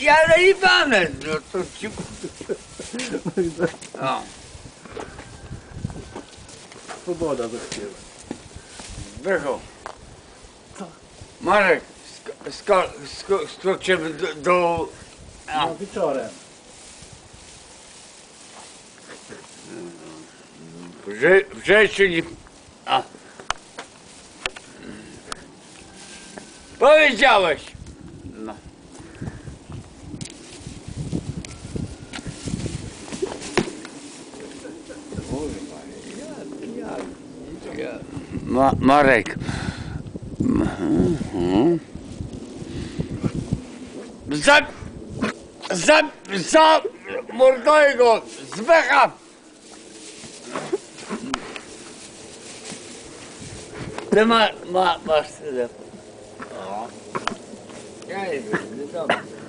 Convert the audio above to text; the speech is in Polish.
ja najebane, no to ci... O, Swoboda zaśpiewa. Zbychu. Marek, sk- sko- sko- skoczymy do... do a, No wieczorem. w, ży- w życiu nie... A. Powiedziałeś. Ma Marek. Zap, zap, zap, mordojgo, zbeham. Ne ma, ma, ma, ma, ma, ma, ma,